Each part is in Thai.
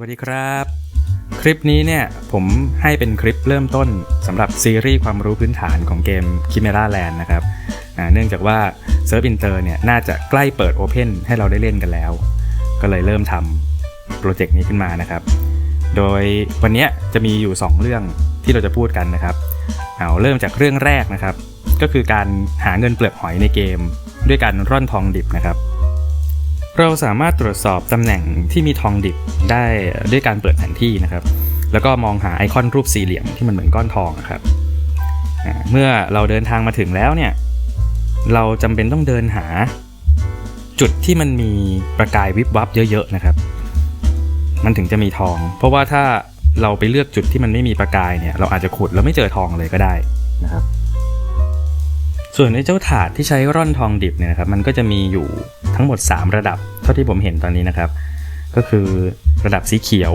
วัสดีครับ คลิปนี้เนี่ยผมให้เป็นคลิปเริ่มต้นสำหรับซีรีส์ความรู้พื้นฐานของเกม Chimera Land นะครับเนื่องจากว่า Surf Inter เนี่ยน่าจะใกล้เปิด Open ให้เราได้เล่นกันแล้ว ก็เลยเริ่มทำโปรเจกต์นี้ขึ้นมานะครับ โดยวันนี้จะมีอยู่ 2 เรื่องที่เราจะพูดกันนะครับ เอาเริ่มจากเรื่องแรกนะครับ ก็คือการหาเงินเปลือกหอยในเกม ด้วยการร่อนทองดิบนะครับ เราสามารถตรวจสอบตำแหน่งที่มีทองดิบได้ด้วยการเปิดแผนที่นะครับ แล้วก็มองหาไอคอนรูปสี่เหลี่ยมที่มันเหมือนก้อนทองนะครับเมื่อเราเดินทางมาถึงแล้วเนี่ย เราจำเป็นต้องเดินหา จุดที่มันมีประกายวิบวับเยอะๆนะครับ มันถึงจะมีทอง เพราะว่าถ้าเราไปเลือกจุดที่มันไม่มีประกายเนี่ย เราอาจจะขุดแล้วไม่เจอทองเลยก็ได้นะครับ ส่วนไอ้เจ้าถาดที่ใช้ร่อนทองดิบเนี่ยนะครับ มันก็จะมีอยู่ทั้งหมด 3 ระดับ ท่าที่ผมเห็นตอนนี้นะครับ ก็คือระดับสีเขียว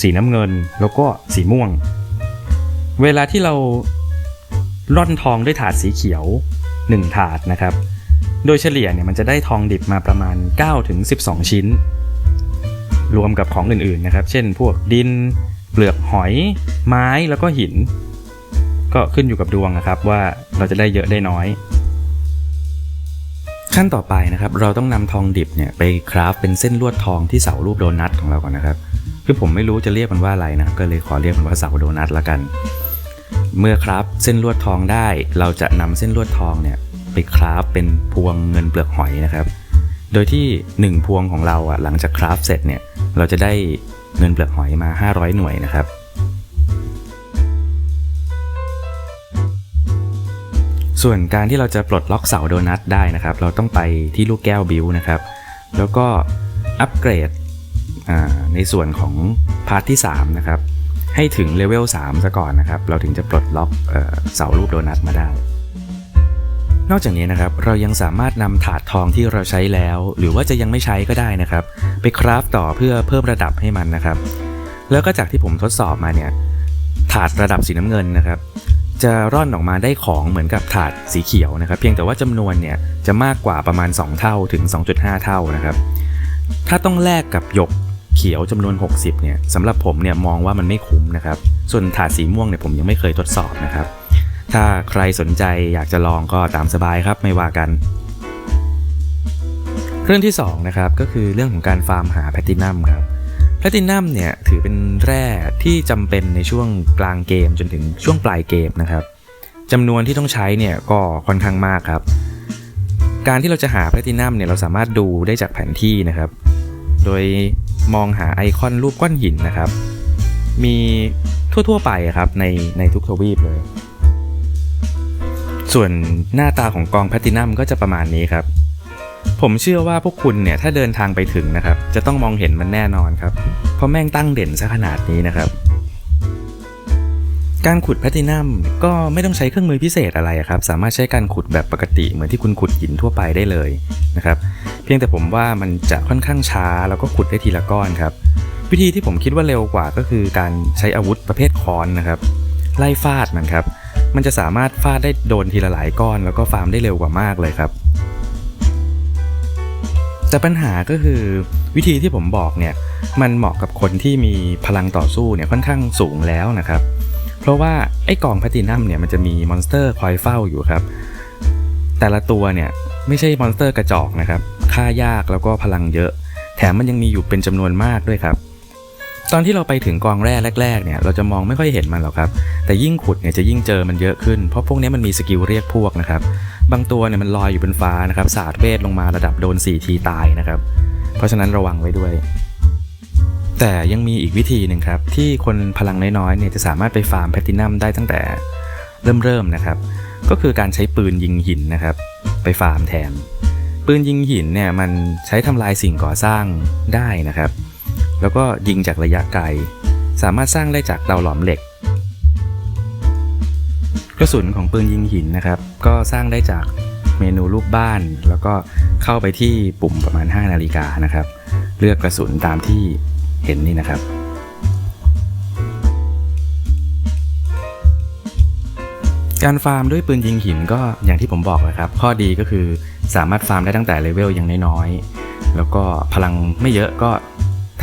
สีน้ำเงิน แล้วก็สีม่วง เวลาที่เราร่อนทองด้วยถาดสีเขียว 1 ถาดนะครับ โดยเฉลี่ยเนี่ยมันจะได้ทองดิบมาประมาณ 9-12 ชิ้น รวมกับของอื่นๆนะครับ เช่น พวกดิน เปลือกหอย ไม้แล้วก็หิน ก็ขึ้นอยู่กับดวงนะครับว่าเราจะได้เยอะได้น้อย ขั้นต่อไปนะครับเราต้องนำทองดิบเนี่ยไปคราฟเป็นเส้นลวดทองที่เสารูปโดนัทของเราก่อนนะครับคือผมไม่รู้จะเรียกมันว่าอะไรนะก็เลยขอเรียกมันว่าเสาโดนัทละกัน เมื่อคราฟเส้นลวดทองได้ เราจะนำเส้นลวดทองเนี่ยไปคราฟเป็นพวงเงินเปลือกหอยนะครับ โดยที่ 1 พวงของเราอะหลังจากคราฟเสร็จเนี่ยเราจะได้เงินเปลือกหอยมา 500 หน่วยนะครับ ส่วนการที่เราจะปลดล็อกเสาโดนัทได้นะครับ เราต้องไปที่ลูกแก้วบิวนะครับ แล้วก็อัปเกรดในส่วนของพาร์ทที่ 3 นะครับ ให้ถึงเลเวล3ซะก่อนนะครับ เราถึงจะปลดล็อกเอ่อเสารูปโดนัทมาได้นอกจากนี้นะครับเรายังสามารถนำถาดทองที่เราใช้แล้ว หรือว่าจะยังไม่ใช้ก็ได้นะครับ ไปคราฟต่อเพื่อเพิ่มระดับให้มันนะครับ แล้วก็จากที่ผมทดสอบมาเนี่ยถาดระดับสีน้ำเงินนะครับ จะร่อนออกมาได้ของเหมือนกับถาดสีเขียวนะครับ เพียงแต่ว่าจำนวนเนี่ยจะมากกว่าประมาณ 2 เท่าถึง 2.5 เท่านะครับ ถ้าต้องแลกกับหยกเขียวจำนวน 60เนี่ยสำหรับผมเนี่ยมองว่ามันไม่คุ้มนะครับ ส่วนถาดสีม่วงเนี่ยผมยังไม่เคยทดสอบนะครับ ถ้าใครสนใจอยากจะลองก็ตามสบายครับไม่ว่ากัน เรื่องที่2นะครับก็คือเรื่องของการฟาร์มหาแพลตินัมครับ ลตินัมเนี่ยถือเป็นแร่ที่จำเป็นในช่วงกลางเกมจนถึงช่วงปลายเกมนะครับจำนวนที่ต้องใช้เนี่ยก็ค่อนข้างมากครับ การที่เราจะหาแพลตินัมเนี่ยเราสามารถดูได้จากแผนที่นะครับ โดยมองหาไอคอนรูปก้อนหินนะครับ มีทั่วๆไปครับในในทุกทวีปเลย ส่วนหน้าตาของกองแพลตินัมก็จะประมาณนี้ครับ ผมเชื่อว่าพวกคุณเนี่ยถ้าเดินทางไปถึงนะครับ จะต้องมองเห็นมันแน่นอนครับ เพราะแม่งตั้งเด่นซะขนาดนี้นะครับ การขุดแพลตินัมก็ไม่ต้องใช้เครื่องมือพิเศษอะไรครับ สามารถใช้การขุดแบบปกติเหมือนที่คุณขุดหินทั่วไปได้เลยนะครับ เพียงแต่ผมว่ามันจะค่อนข้างช้าแล้วก็ขุดได้ทีละก้อนครับ วิธีที่ผมคิดว่าเร็วกว่าก็คือการใช้อาวุธประเภทค้อนนะครับ ไล่ฟาดมันครับ มันจะสามารถฟาดได้โดนทีละหลายก้อน แล้วก็ฟาร์มได้เร็วกว่ามากเลยครับ แต่ปัญหาก็คือวิธีที่ผมบอกเนี่ยมันเหมาะกับคนที่มีพลังต่อสู้เนี่ยค่อนข้างสูงแล้วนะครับ เพราะว่าไอ้กองแพตินัมเนี่ยมันจะมีมอนสเตอร์คอยเฝ้าอยู่ครับ แต่ละตัวเนี่ยไม่ใช่มอนสเตอร์กระจอกนะครับ ฆ่ายากแล้วก็พลังเยอะ แถมมันยังมีอยู่เป็นจำนวนมากด้วยครับ ตอนที่เราไปถึงกองแร่แรกๆเนี่ยเราจะมองไม่ค่อยเห็นมันหรอกครับ แต่ยิ่งขุดเนี่ยจะยิ่งเจอมันเยอะขึ้น เพราะพวกนี้มันมีสกิลเรียกพวกนะครับ บางตัวเนี่ยมันลอยอยู่บนฟ้านะครับสาดเวทลงมาระดับโดน 4 ทีตายนะครับ เพราะฉะนั้นระวังไว้ด้วย แต่ยังมีอีกวิธีหนึ่งครับ ที่คนพลังน้อยๆเนี่ยจะสามารถไปฟาร์มแพลตินัมได้ตั้งแต่เริ่มๆนะครับ ก็คือการใช้ปืนยิงหินนะครับ ไปฟาร์มแทน ปืนยิงหินเนี่ยมันใช้ทำลายสิ่งก่อสร้างได้นะครับ แล้วก็ยิงจากระยะไกล สามารถสร้างได้จากเตาหลอมเหล็ก กระสุนของปืนยิงหินนะครับ ก็สร้างได้จากเมนูรูปบ้าน แล้วก็เข้าไปที่ปุ่มประมาณ 5 นาฬิกานะครับ เลือกกระสุนตามที่เห็นนี่นะครับการฟาร์มด้วยปืนยิงหินก็อย่างที่ผมบอกแหละครับ ข้อดีก็คือสามารถฟาร์มได้ตั้งแต่เลเวลยังน้อยๆ แล้วก็พลังไม่เยอะก็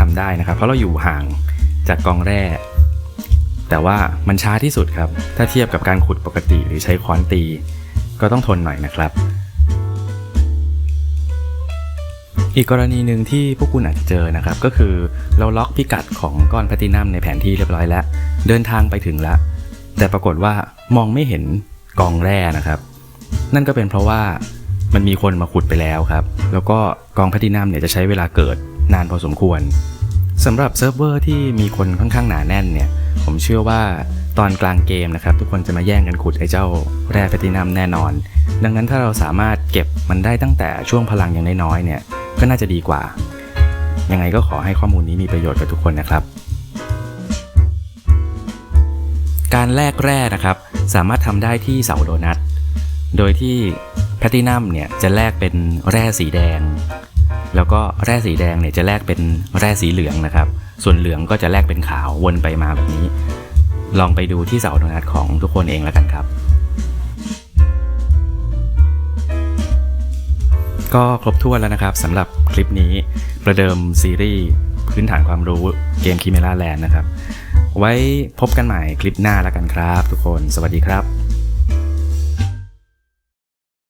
ททำได้นะครับ เพราะเราอยู่ห่างจากกองแร่ แต่ว่ามันช้าที่สุดครับ ถ้าเทียบกับการขุดปกติหรือใช้ค้อนตี ก็ต้องทนหน่อยนะครับ อีกกรณีหนึ่งที่พวกคุณอาจจะเจอนะครับ ก็คือเราล็อกพิกัดของก้อนแพตินัมในแผนที่เรียบร้อยแล้ว เดินทางไปถึงแล้ว แต่ปรากฏว่ามองไม่เห็นกองแร่นะครับ นั่นก็เป็นเพราะว่ามันมีคนมาขุดไปแล้วครับ แล้วก็กองแพตินัมเนี่ยจะใช้เวลาเกิด นานพอสมควรสำหรับเซิร์ฟเวอร์ที่มีคนค่อนข้างหนาแน่นเนี่ย ผมเชื่อว่าตอนกลางเกมนะครับ ทุกคนจะมาแย่งกันขุดไอ้เจ้าแร่แพตินัมแน่นอน ดังนั้นถ้าเราสามารถเก็บมันได้ตั้งแต่ช่วงพลังอย่างน้อยๆเนี่ย ก็น่าจะดีกว่า ยังไงก็ขอให้ข้อมูลนี้มีประโยชน์กับทุกคนนะครับ การแลกแร่นะครับ สามารถทำได้ที่เสาโดนัท โดยที่แพลตินัมเนี่ยจะแลกเป็นแร่สีแดง แล้วก็แร่สีแดงเนี่ยจะแลกเป็นแร่สีเหลืองนะครับ ส่วนเหลืองก็จะแลกเป็นขาววนไปมาแบบนี้ ลองไปดูที่เสาโดนัทของทุกคนเองแล้วกันครับ ก็ครบถ้วนแล้วนะครับสำหรับคลิปนี้ประเดิมซีรีส์พื้นฐานความรู้เกม Chimera Land นะครับ ไว้พบกันใหม่คลิปหน้าแล้วกันครับ ทุกคน สวัสดีครับ